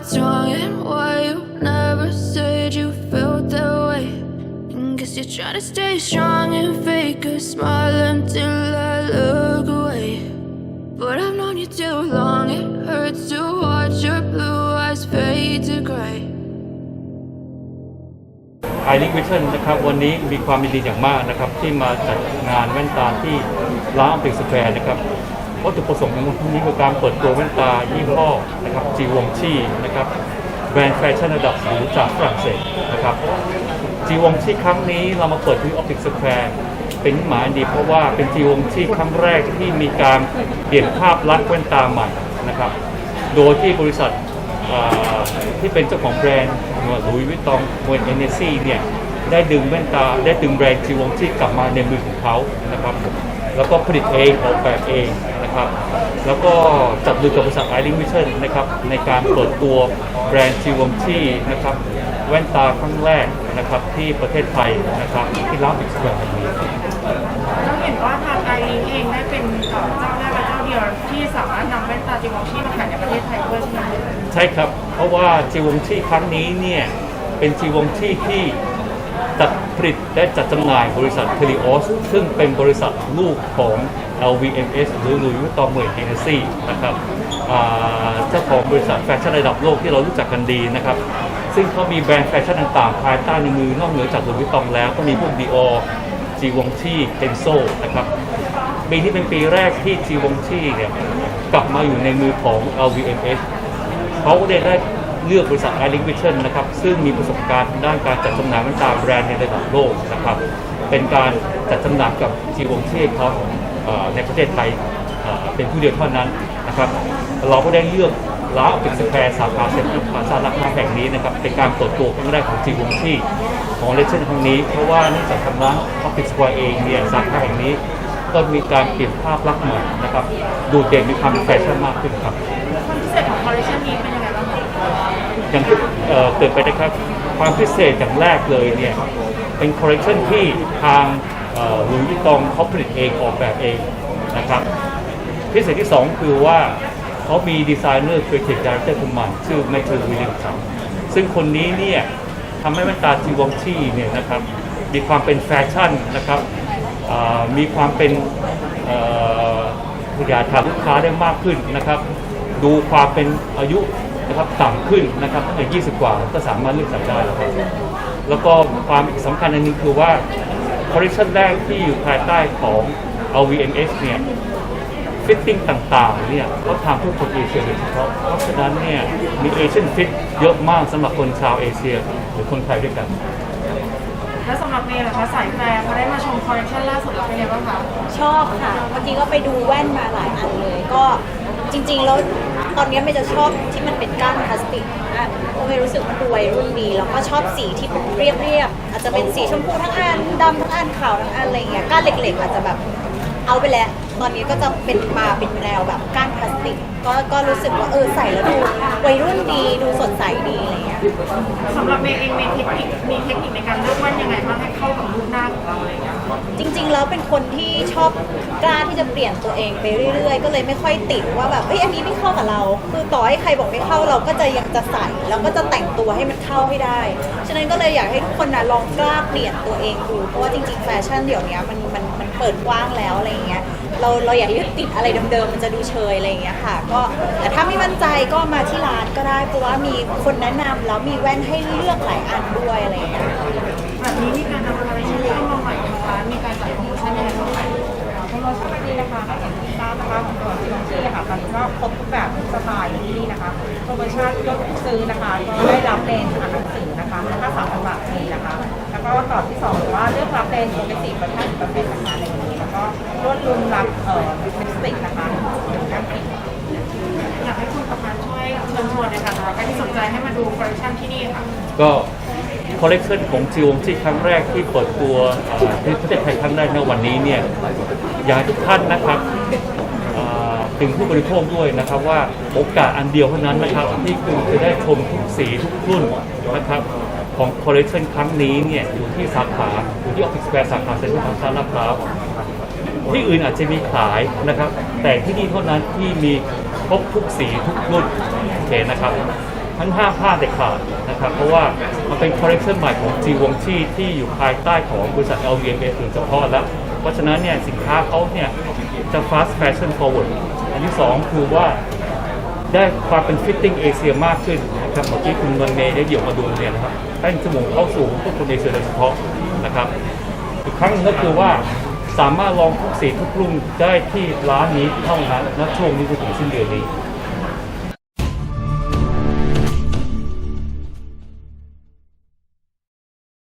what's wrong and why you never said you felt that way. And guess you're trying to stay strong and fake a smile until I look away. But I've known you too long, it hurts to watch your blue eyes fade to gray. ไอริควิชั่นนะครับวันนี้มีความยินดีอย่างมากนะครับ ที่มาจัดงานแว่นตาที่ร้านอัมพลสแควร์นะครับวัตถุประสงค์ของวันนี้คือการเปิดตัวแว่นตายี่ห้อ นะครับจีวงชีนะครับแบรนด์แฟชั่นระดับสูงจากฝรั่งเศสนะครับจีวงชีครั้งนี้เรามาเปิดที่ออปติกสแควร์เป็นหมายดีเพราะว่าเป็นจีวงชีครั้งแรกที่มีการเปลี่ยนภาพลักษณ์แว่นตาใหม่นะครับ โดยที่บริษัทที่เป็นเจ้าของแบรนด์หลุยวิตองเวนเอเนซี่เนี่ยได้ดึงแว่นตาได้ดึงแบรนด์จีวงชีกลับมาในมือของเขานะครับ แล้วก็ผลิตเองออกแบบเอง นะครับ แล้วก็จับมือกับบริษัทไอริงวิชั่นนะครับในการเปิดตัวแบรนด์จีวงชีนะครับแว่นตาครั้งแรกนะครับที่ประเทศไทยนะครับที่ร้านอิกซ์แบรนด์นี้เราเห็นว่าทางไอริงเองได้เป็นเอ่อเจ้าแรกและเจ้าเดียวที่สามารถนำแว่นตาจิวองชีมาขายในประเทศไทยด้วยใช่ไหมใช่ครับ เพราะว่าจีวงชีครั้งนี้เนี่ยเป็นจีวงชีที่ จัดผลิตและจัดจำหน่ายบริษัทเทลิโอสซึ่งเป็นบริษัทลูกของ LVMS หรือ Louis Vuitton m o e n e s s y นะครับเจ้าของบริษัทแฟชั่นระดับโลกที่เรารู้จักกันดีนะครับ ซึ่งเขามีแบรนด์แฟชั่นต่างๆ ภายใต้ในมือนอกเหนือจาก Louis Vuitton แล้วก็มีพวก Dior จีวงชีเทนโซนะครับปีที่เป็นปีแรกที่จีวงชีเนี่ยกลับมาอยู่ในมือของ LVMH เขาได้ได้ เลือกบริษัท i r i n g Vision นะครับซึ่งมีประสบการณ์ด้านการจัดจำหน่ายแว่นตาแบรนด์ในระดับโลกนะครับเป็นการจัดจำหน่ายกับจีวงชีเขาเอ่อในประเทศไทยเป็นผู้เดียวเท่านั้นนะครับเราก็ได้เลือกร้านเป็นสแควร์สาขาเซ็นทรัลพาซาราคาแห่งนี้นะครับเป็นการเปิดตัวครั้งแรกของจีวงชีของเลเชนครั้งนี้ เพราะว่าเนื่องจากทางร้านออฟฟิศสแควร์เองเนี่ยสาขาแห่งนี้ ก็มีการเปลี่ยนภาพลักษณ์ใหม่นะครับ ดูเด่นมีความเป็นแฟชั่นมากขึ้นครับความพิเศษของคอลเลคชันนี้เป็นยังไงบ้างคะ อย่างเอ่อเกิดไปนะครับความพิเศษอย่างแรกเลยเนี่ยเป็นคอลเลคชันที่ทางลุยวิตองเขาผลิตเองออกแบบเองนะครับพิเศษที่ 2 คือว่าเขามีดีไซเนอร์ครีเอทีฟดีเรคเตอร์คนใหม่ชื่อไมเคิลวิลเลียมสันซึ่งคนนี้เนี่ยทำให้แว่นตาจีวองชี่เนี่ยนะครับมีความเป็นแฟชั่นนะครับมีความเป็นเอ่ออยากทำลูกค้าได้มากขึ้นนะครับ ดูความเป็นอายุ นะครับต่ำขึ้นนะครับตั้งแต่20 กว่าก็สามารถเลือกใส่ได้แล้วครับแล้วก็ความสำคัญอันหนึงคือว่าคอลเลคชันแรกที่อยู่ภายใต้ของ LVMH เนี่ยฟิตติ้งต่างๆเนี่ยเขาทำเพื่อคนเอเชียโดยเฉพาะเพราะฉะนั้นเนี่ยมีเอเชียนฟิตเยอะมากสำหรับคนชาวเอเชียหรือคนไทยด้วยกัน และสำหรับเมย์ล่ะคะสายแฟร์พอได้มาชมคอลเลคชันล่าสุดแล้วเป็นยังไงบ้างคะ ชอบค่ะ เมื่อกี้ก็ไปดูแว่นมาหลายอันเลย ก็จริงๆแล้ว ตอนนี้ไม่จะชอบที่มันเป็นก้านพลาสติกเพราะไม่รู้สึกมันดูวัยรุ่นดี แล้วก็ชอบสีที่เป็นเรียบๆอาจจะเป็นสีชมพูทั้งอันดำทั้งอันขาวทั้งอันอะไรเงี้ยก้านเล็กๆ อาจจะแบบเอาไปแล้ว ตอนนี้ก็จะเป็นมาเป็นแนวแบบก้านพลาสติก ก็ก็รู้สึกว่าเออใส่แล้วดูวัยรุ่นดีดูสดใสดีอะไรเงี้ยสำหรับเมย์เองมีเทคนิคมีเทคนิคในการเลือกว่นยังไงบ้างให้เข้ากับ รูปหน้าของเราอะไรอย่างเงี้ยจริง ๆ แล้วเป็นคนที่ชอบกล้าที่จะเปลี่ยนตัวเองไปเรื่อยๆ ก็เลยไม่ค่อยติดว่าแบบเอ้ยอันนี้ไม่เข้ากับเรา คือต่อให้ใครบอกไม่เข้าเราก็จะยังจะใส่แล้วก็จะแต่งตัวให้มันเข้าให้ได้ ฉะนั้นก็เลยอยากให้ทุกคนนะลองกล้าเปลี่ยนตัวเองดูเพราะว่าจริงๆแฟชั่นเดี๋ยวนี้มันมันมันเปิดกว้างแล้วอะไรอย่างเงี้ย เราเราอย่ายึดติดอะไรเดิมๆมันจะดูเชยอะไรอย่างเงี้ยค่ะ ก็แต่ถ้าไม่มั่นใจก็มาที่ร้านก็ได้เพราะว่ามีคนแนะนำแล้วมีแว่นให้เลือกหลายอันด้วยอะไรอย่างเงี้ย แบบนี้มีการนำอลเลคชันเข้ามาใหม่ไหมคะมีการจัดโปรโมชั่นยังไงบ้างคะโปรโมชั่นวันนี้นะคะอย่างที่ทราบนะคะตัวจิองชี่ค่ะตอนนี้ก็ครบทุกแบบทุกสไตล์ที่นี่นะคะโปรโมชั่นก็ซื้อนะคะก็ได้รับเลนส์อ่านหนังสือนะคะมูลค่าสามพันบาทฟรีนะคะ แล้วก็ต่อที่สองว่าเลือกรับเลนส์ปกติเป็นห้าสิบเปอร์เซ็นต์นะคะในวันนี้ แล้วก็ลดลุมรับเอ่อลิปสติกนะคะหนึ่งแก้มปิดอยากให้คุณประพันธ์ช่วยเชิญชวนในอยค่ะสำหรับใครที่สนใจให้มาดูคอลเลคชันที่นี่ค่ะ ก็คอลเลกชันของจีวงที่ครั้งแรกที่เปิดตัวเอ่อที่ประเทศไทยครั้งแรกในวันนี้เนี่ยอยากให้ทุกท่านนะครับเอ่อถึงผู้บริโภคด้วยนะครับว่าโอกาสอันเดียวเท่านั้นนะครับที่คุณจะได้ชมทุกสีทุกรุ่นนะครับของคอลเลกชันครั้งนี้เนี่ยอยู่ที่สาขาอยู่ที่ออฟฟิศแควร์สาขาเซ็นทรัลพาซาลาดพร้าว ที่อื่นอาจจะมีขายนะครับ แต่ที่นี่เท่านั้นที่มีครบทุกสีทุกรุ่นโอเคนะครับนั้นห้ามพลาดเด็ดขาดนะครับ เพราะว่ามันเป็นคอลเลคชันใหม่ของจีวงชีที่อยู่ภายใต้ของบริษัท LVMH โดยเฉพาะแล้ว เพราะฉะนั้นเนี่ยสินค้าเขาเนี่ยจะ fast fashion forward อันที่สองคือว่าได้ความเป็นฟิตติ้งเอเชียมากขึ้นนะครับเมื่อกี้คุณนนเมย์ได้เดี่ยวมาดูเนี่ยนะครับให้จมูกเข้าสู่พวกคนเอเชียโดยเฉพาะนะครับ อีกครั้งนึงก็คือว่า สามารถลองทุกสีทุกรุ่นได้ที่ร้านนี้เท่านั้นณช่วงนี้จนถึงสิ้นเดือนนี้